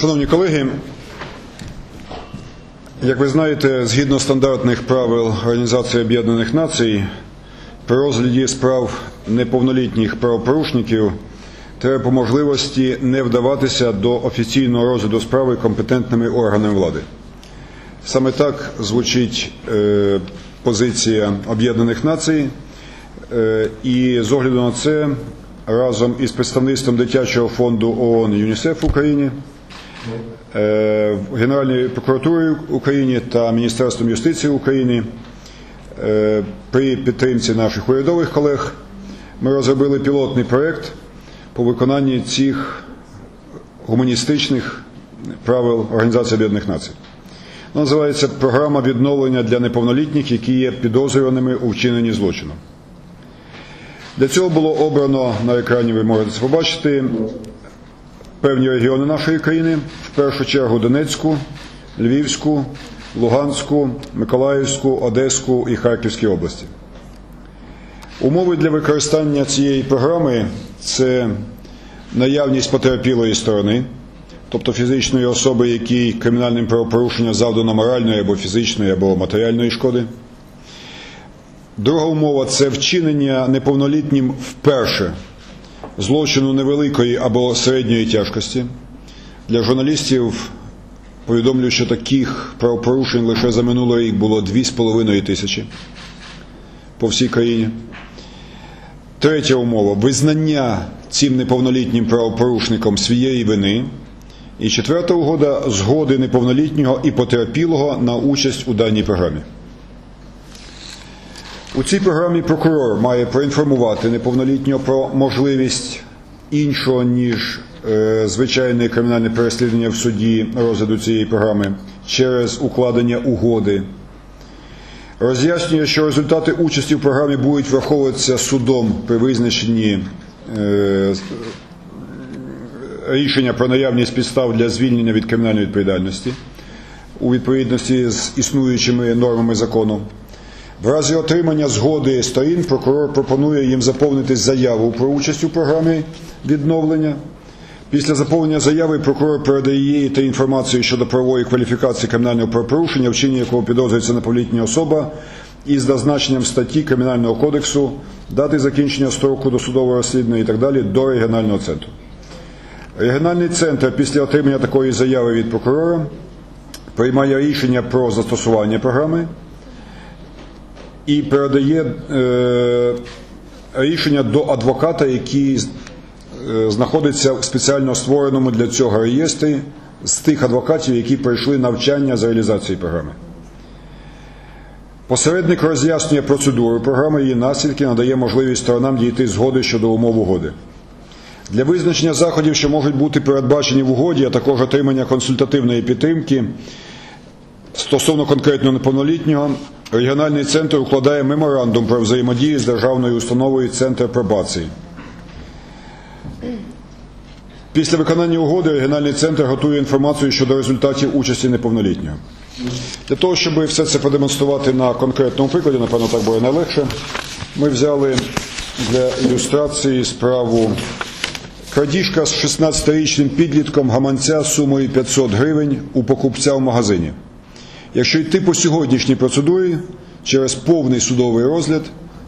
Шановні колеги, як ви знаєте, згідно стандартних правил Організації Об'єднаних Націй, при розгляді справ неповнолітніх правопорушників треба по можливості не вдаватися до офіційного розгляду справи компетентними органами влади. Саме так звучить е, позиція Об'єднаних Націй, е, і з огляду на це разом із представництвом дитячого фонду ООН ЮНІСЕФ в Україні, Генеральною прокуратурою України та Міністерством юстиції України е, при підтримці наших урядових колег ми розробили пілотний проєкт по виконанні цих гуманістичних правил Організації Об'єднаних Націй. Називається програма відновлення для неповнолітніх, які є підозрюваними у вчиненні злочину. Для цього було обрано на екрані, ви можете побачити, певні регіони нашої країни, в першу чергу Донецьку, Львівську, Луганську, Миколаївську, Одеську і Харківські області. Умови для використання цієї програми це наявність потерпілої сторони, тобто фізичної особи, якій кримінальним правопорушенням завдано моральної або фізичної або матеріальної шкоди. Друга умова це вчинення неповнолітнім вперше злочину невеликої або середньої тяжкості. Для журналістів повідомлю, що таких правопорушень лише за минулий рік було 2,5 тисячі по всій країні. Третя умова визнання цим неповнолітнім правопорушником своєї вини. І четверта угода згоди неповнолітнього і потерпілого на участь у даній програмі. У цій програмі прокурор має проінформувати неповнолітнього про можливість іншого, ніж е, звичайне кримінальне переслідування в суді розгляду цієї програми через укладення угоди. Роз'яснює, що результати участі в програмі будуть враховуватися судом при визначенні е, рішення про наявність підстав для звільнення від кримінальної відповідальності у відповідності з існуючими нормами закону. В разі отримання згоди сторін прокурор пропонує їм заповнити заяву про участь у програмі відновлення. Після заповнення заяви прокурор передає її та інформацію щодо правової кваліфікації кримінального правопорушення, вчинення якого підозрюється неповнолітня особа, із зазначенням статті Кримінального кодексу, дати закінчення строку досудового розслідування і так далі до регіонального центру. Регіональний центр після отримання такої заяви від прокурора приймає рішення про застосування програми і передає е, рішення до адвоката, який е, знаходиться в спеціально створеному для цього реєстрі з тих адвокатів, які пройшли навчання з реалізації програми. Посередник роз'яснює процедуру програми, її наслідки надає можливість сторонам дійти згоди щодо умов угоди. Для визначення заходів, що можуть бути передбачені в угоді, а також отримання консультативної підтримки стосовно конкретно неповнолітнього, регіональний центр укладає меморандум про взаємодію з державною установою Центр пробації. Після виконання угоди регіональний центр готує інформацію щодо результатів участі неповнолітнього. Для того, щоб все це продемонструвати на конкретному прикладі, напевно, так буде найлегше, ми взяли для ілюстрації справу крадіжка з 16-річним підлітком гаманця сумою 500 гривень у покупця в магазині. Якщо йти по сьогоднішній процедурі, через повний судовий розгляд,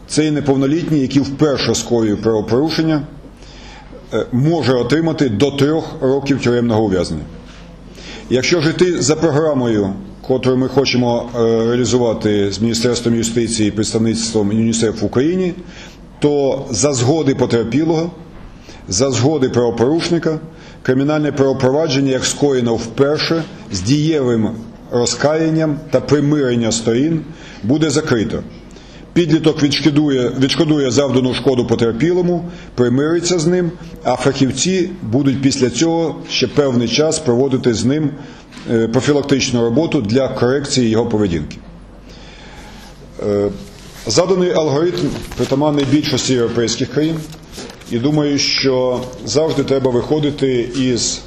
цей неповнолітній, який вперше скоює правопорушення, може отримати до трьох років тюремного ув'язнення. Якщо ж йти за програмою, яку ми хочемо реалізувати з Міністерством юстиції і представництвом ЮНІСЕФ в Україні, то за згоди потерпілого, за згоди правопорушника, кримінальне правопровадження, як скоєно вперше, з дієвим розкаянням та примирення сторін буде закрито. Підліток відшкодує, відшкодує завдану шкоду потерпілому, примириться з ним, а фахівці будуть після цього ще певний час проводити з ним профілактичну роботу для корекції його поведінки. Заданий алгоритм притаманний більшості європейських країн, і думаю, що завжди треба виходити із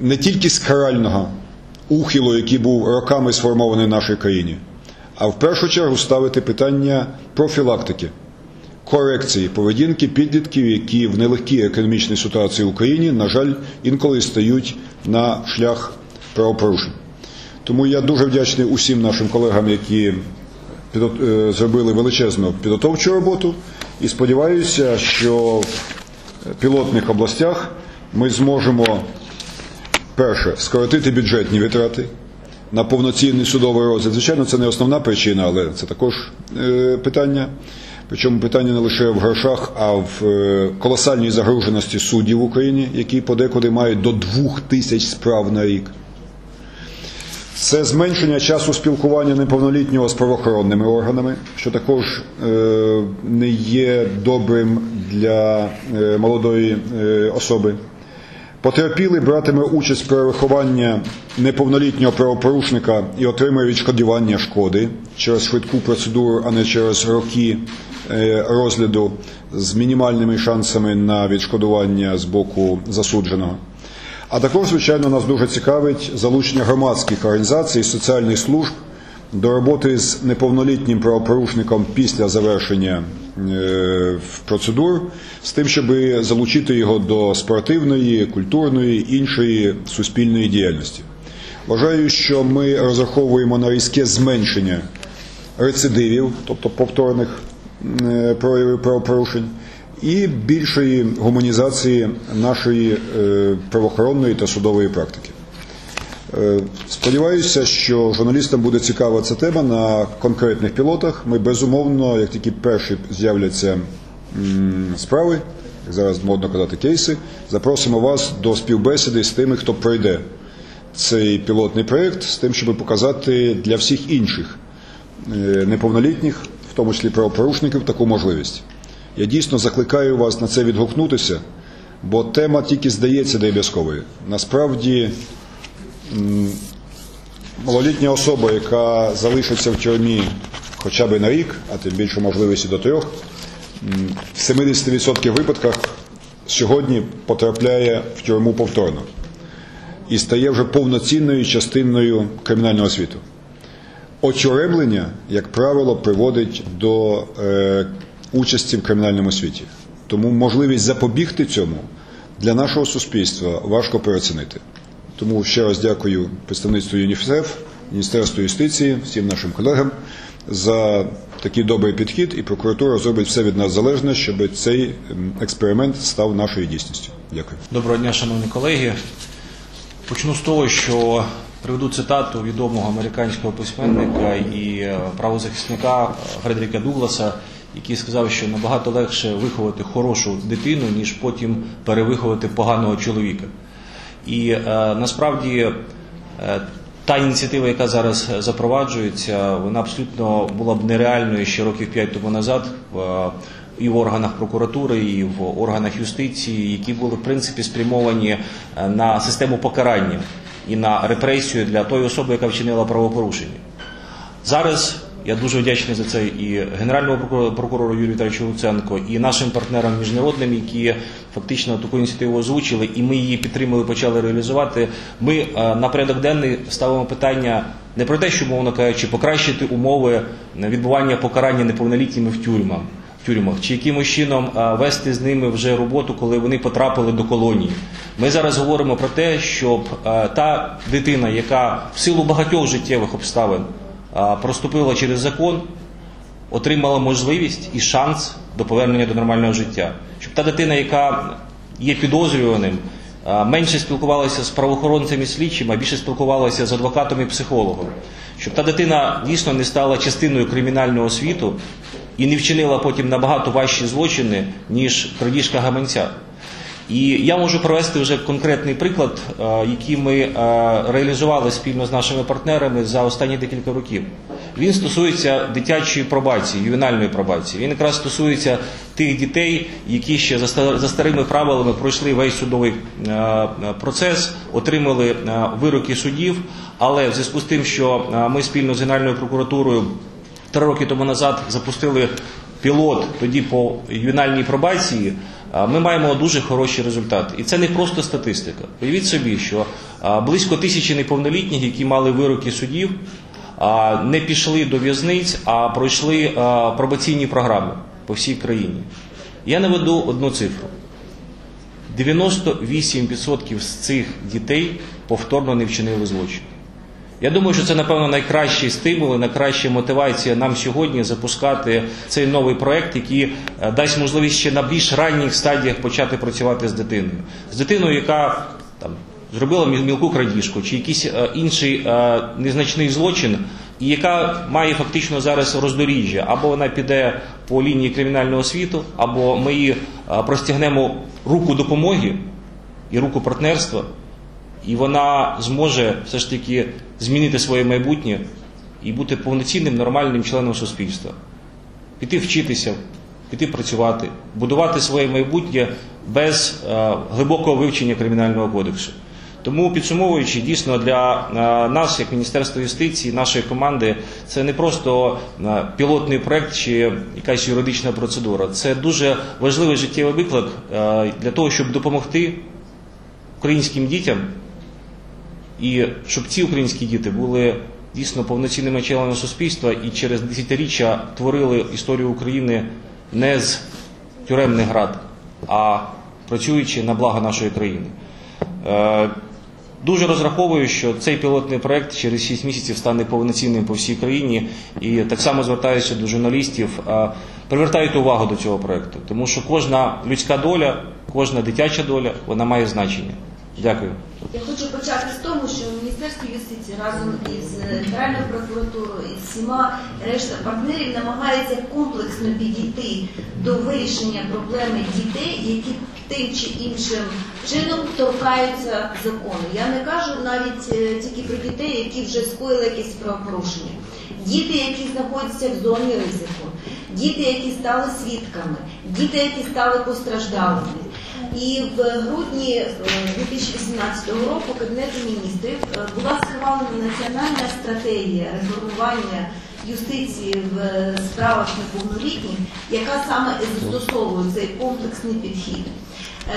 не тільки з карального ухилу, який був роками сформований в нашій країні, а в першу чергу ставити питання профілактики, корекції поведінки підлітків, які в нелегкій економічній ситуації в Україні, на жаль, інколи стають на шлях правопорушень. Тому я дуже вдячний усім нашим колегам, які е, зробили величезну підготовчу роботу, і сподіваюся, що в пілотних областях ми зможемо перше скоротити бюджетні витрати на повноцінний судовий розгляд. Звичайно, це не основна причина, але це також е, питання. Причому питання не лише в грошах, а в е, колосальній загруженості суддів в Україні, які подекуди мають до двох тисяч справ на рік. Це зменшення часу спілкування неповнолітнього з правоохоронними органами, що також е, не є добрим для молодої особи. Потерпілий братиме участь в перерахуванні неповнолітнього правопорушника і отримує відшкодування шкоди через швидку процедуру, а не через роки е, розгляду з мінімальними шансами на відшкодування з боку засудженого. А також, звичайно, нас дуже цікавить залучення громадських організацій, соціальних служб до роботи з неповнолітнім правопорушником після завершення процедур, з тим, щоб залучити його до спортивної, культурної іншої суспільної діяльності. Вважаю, що ми розраховуємо на різке зменшення рецидивів, тобто повторних е, проявів правопорушень, і більшої гуманізації нашої е, правоохоронної та судової практики. Е, Сподіваюся, що журналістам буде цікава ця тема на конкретних пілотах. Ми безумовно, як тільки перші з'являться справи, як зараз модно казати кейси, запросимо вас до співбесіди з тими, хто пройде цей пілотний проєкт, з тим, щоб показати для всіх інших е, неповнолітніх, в тому числі правопорушників, таку можливість. Я дійсно закликаю вас на це відгукнутися, бо тема тільки здається дріб'язковою. Насправді малолітня особа, яка залишиться в тюрмі хоча б на рік, а тим більше можливості до трьох, в 70% випадках сьогодні потрапляє в тюрму повторно і стає вже повноцінною частиною кримінального світу. Очереблення, як правило, приводить до е, участі в кримінальному світі. Тому можливість запобігти цьому для нашого суспільства важко переоцінити. Тому ще раз дякую представництву ЮНІСЕФ, Міністерству юстиції, всім нашим колегам за такий добрий підхід, і прокуратура зробить все від нас залежне, щоб цей ем, експеримент став нашою дійсністю. Дякую. Доброго дня, шановні колеги. Почну з того, що приведу цитату відомого американського письменника і е, правозахисника Фредеріка Дугласа, який сказав, що набагато легше виховати хорошу дитину, ніж потім перевиховати поганого чоловіка. І е, насправді е, та ініціатива, яка зараз запроваджується, вона абсолютно була б нереальною ще років п'ять тому назад е, і в органах прокуратури, і в органах юстиції, які були в принципі спрямовані е, на систему покарання і на репресію для тої особи, яка вчинила правопорушення. Зараз я дуже вдячний за це і генеральному прокурору- Юрію Віталійовичу Луценко, і нашим партнерам міжнародним, які фактично таку ініціативу озвучили, і ми її підтримали, почали реалізувати. Ми е, на порядок денний ставимо питання не про те, що мовно кажучи, покращити умови відбування покарання неповнолітніми в тюрмах. Тюрмах чи якимось чином вести з ними вже роботу, коли вони потрапили до колонії. Ми зараз говоримо про те, щоб та дитина, яка в силу багатьох життєвих обставин проступила через закон, отримала можливість і шанс до повернення до нормального життя. Щоб та дитина, яка є підозрюваним, менше спілкувалася з правоохоронцями і слідчими, а більше спілкувалася з адвокатом і психологом. Щоб та дитина дійсно не стала частиною кримінального світу і не вчинила потім набагато важчі злочини, ніж крадіжка гаманця. І я можу провести вже конкретний приклад, е, який ми е, реалізували спільно з нашими партнерами за останні декілька років. Він стосується дитячої пробації, ювенальної пробації. Він якраз стосується тих дітей, які ще за ста- за старими правилами пройшли весь судовий е, процес, отримали вироки судів. Але в зв'язку з тим, що ми спільно з Генеральною прокуратурою три роки тому назад запустили пілот тоді по ювенальній пробації, ми маємо дуже хороші результати. І це не просто статистика. Уявіть собі, що близько тисячі неповнолітніх, які мали вироки судів, не пішли до в'язниць, а пройшли пробаційні програми. по всій країні. Я наведу одну цифру. 98% з цих дітей повторно не вчинили злочин. Я думаю, що це, напевно, найкращий стимул і найкраща мотивація нам сьогодні запускати цей новий проект, який е, дасть можливість ще на більш ранніх стадіях почати працювати з дитиною. З дитиною, яка там зробила мілку крадіжку чи якийсь е, інший е, незначний злочин, і яка має фактично зараз роздоріжжя, або вона піде по лінії кримінального світу, або ми її простягнемо руку допомоги і руку партнерства, і вона зможе все ж таки змінити своє майбутнє і бути повноцінним нормальним членом суспільства, піти вчитися, піти працювати, будувати своє майбутнє без е, глибокого вивчення кримінального кодексу. Тому підсумовуючи, дійсно для е, нас, як Міністерства юстиції, нашої команди, це не просто е, пілотний проект чи якась юридична процедура. Це дуже важливий життєвий виклик для того, щоб допомогти українським дітям і щоб ці українські діти були дійсно повноцінними членами суспільства і через десятиріччя творили історію України не з тюремних град, а працюючи на благо нашої країни. Е, Дуже розраховую, що цей пілотний проект через 6 місяців стане повноцінним по всій країні. І так само звертаюся до журналістів. е, Привертайте увагу до цього проекту, тому що кожна людська доля, кожна дитяча доля, вона має значення. Дякую. Я хочу почати з того, що Міністерство юстиції разом із Генеральною прокуратурою і всіма решта партнерів намагається комплексно підійти до вирішення проблеми дітей, які тим чи іншим чином торкаються закону. Я не кажу навіть е, тільки про дітей, які вже скоїли якісь правопорушення. Діти, які знаходяться в зоні ризику, діти, які стали свідками, діти, які стали постраждалими. І в грудні е, 2018 року Кабінету міністрів е, була схвалена національна стратегія реформування юстиції в е, справах неповнолітніх, яка саме і застосовує цей комплексний підхід.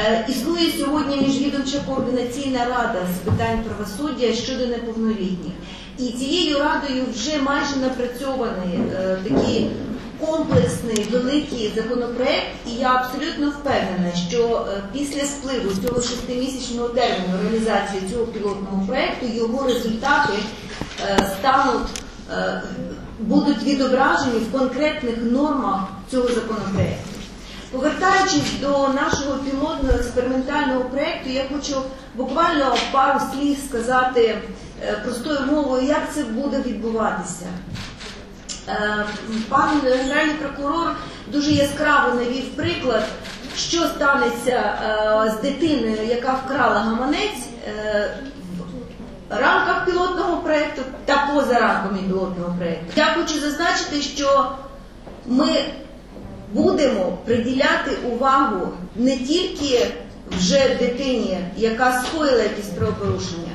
Е, Існує сьогодні міжвідомча координаційна рада з питань правосуддя щодо неповнолітніх. І цією радою вже майже напрацьований е, такий комплексний великий законопроект, і я абсолютно впевнена, що е, після спливу цього шестимісячного терміну реалізації цього пілотного проекту його результати е, стануть е, будуть відображені в конкретних нормах цього законопроекту. Повертаючись до нашого пілотного експериментального проєкту, я хочу буквально пару слів сказати простою мовою, як це буде відбуватися. Е, Пан генеральний прокурор дуже яскраво навів приклад, що станеться е, з дитиною, яка вкрала гаманець е, в рамках пілотного проєкту та поза рамками пілотного проєкту. Я хочу зазначити, що ми будемо приділяти увагу не тільки вже дитині, яка скоїла якісь правопорушення.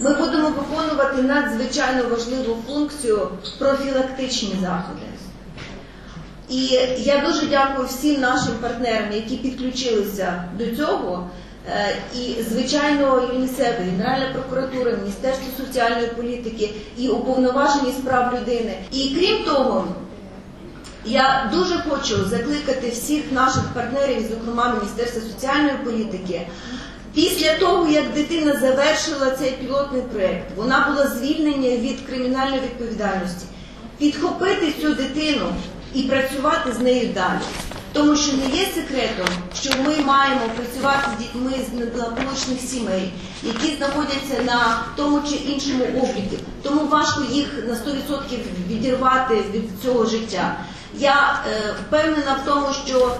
Ми будемо виконувати надзвичайно важливу функцію профілактичні заходи. І я дуже дякую всім нашим партнерам, які підключилися до цього. Е, І, звичайно, ЮНІСЕФ, Генеральна прокуратура, Міністерство соціальної політики і уповноважені з прав людини. І крім того, я дуже хочу закликати всіх наших партнерів, зокрема Міністерства соціальної політики. Після того, як дитина завершила цей пілотний проєкт, вона була звільнена від кримінальної відповідальності, підхопити цю дитину і працювати з нею далі. Тому що не є секретом, що ми маємо працювати з дітьми з неблагополучних сімей, які знаходяться на тому чи іншому обліку. Тому важко їх на 100% відірвати від цього життя. Я е, впевнена в тому, що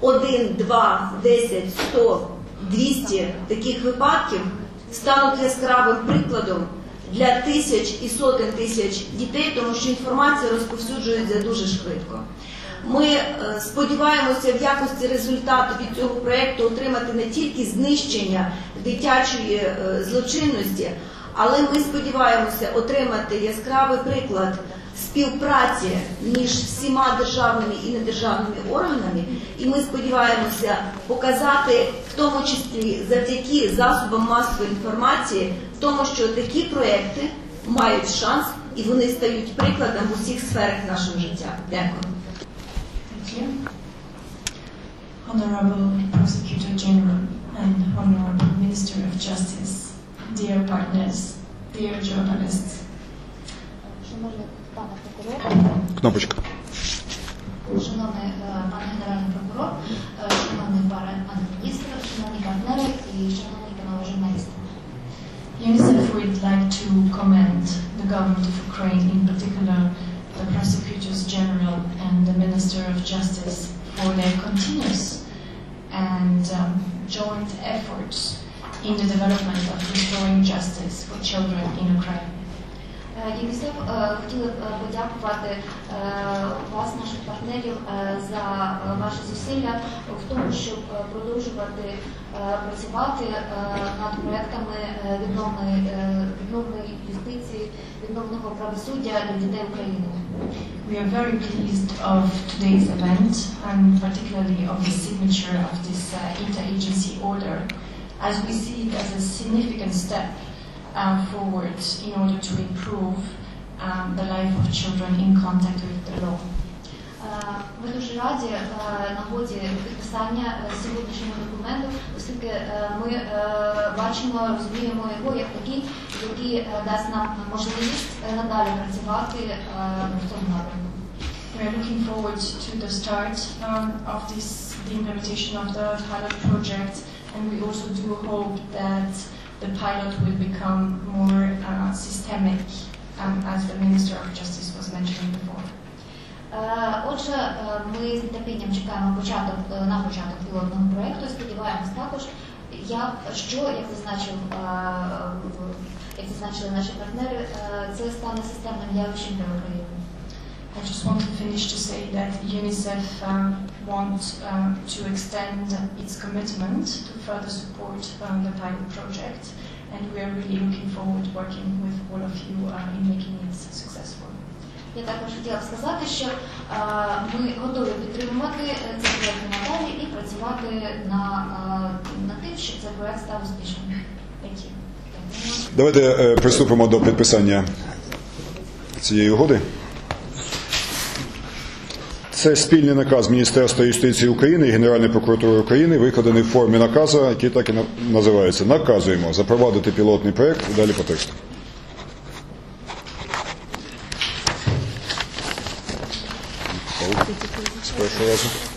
один, два, десять, сто, двісті таких випадків стануть яскравим прикладом для тисяч і сотень тисяч дітей, тому що інформація розповсюджується дуже швидко. Ми е, сподіваємося в якості результату від цього проєкту отримати не тільки знищення дитячої е, злочинності, але ми сподіваємося отримати яскравий приклад співпраці між всіма державними і недержавними органами, і ми сподіваємося показати, в тому числі завдяки засобам масової інформації, тому, що такі проекти мають шанс і вони стають прикладом в усіх сферах нашого життя. Дякую. Honorable Prosecutor General and Honorable Minister of Justice, dear partners, dear journalists, Кнопочка. партнерів, е, за е, ваші зусилля в тому, щоб е, продовжувати е, працювати е, над проектами е, відновної, е, відновної юстиції, відновного правосуддя для дітей України. We are very pleased of today's event and particularly of the signature of this uh, interagency order as we see it as a significant step uh, forward in order to improve um, the life of children in contact with the law. Е, Ми дуже раді е, нагоді підписання е, сьогоднішнього документу, оскільки е, ми е, бачимо, розуміємо його як такий, який е, дасть нам можливість е, надалі працювати е, в цьому напрямку. We are looking forward to the start um, of this, the implementation of the pilot project, and we also do hope that the pilot will become more uh, systemic, um, as the Minister of Justice was mentioning before. Е, Отже, е, ми з нетерпінням чекаємо початок е, на початок пілотного проєкту. Сподіваємось також, як що, як зазначив е, в- як зазначили наші партнери, е, це стане системним явищем для України. I just want to finish to say that UNICEF um, want um, to extend its commitment to further support um, the pilot project, and we are really looking forward working with all of you uh, in making it successful. Я також хотіла б сказати, що е, ми готові підтримувати е, цей проект і надалі і працювати на, е, над тим, щоб цей проект став успішним. Давайте приступимо до підписання цієї угоди. Це спільний наказ Міністерства юстиції України і Генеральної прокуратури України, викладений в формі наказу, який так і називається Наказуємо запровадити пілотний проект далі по тексту. Gracias.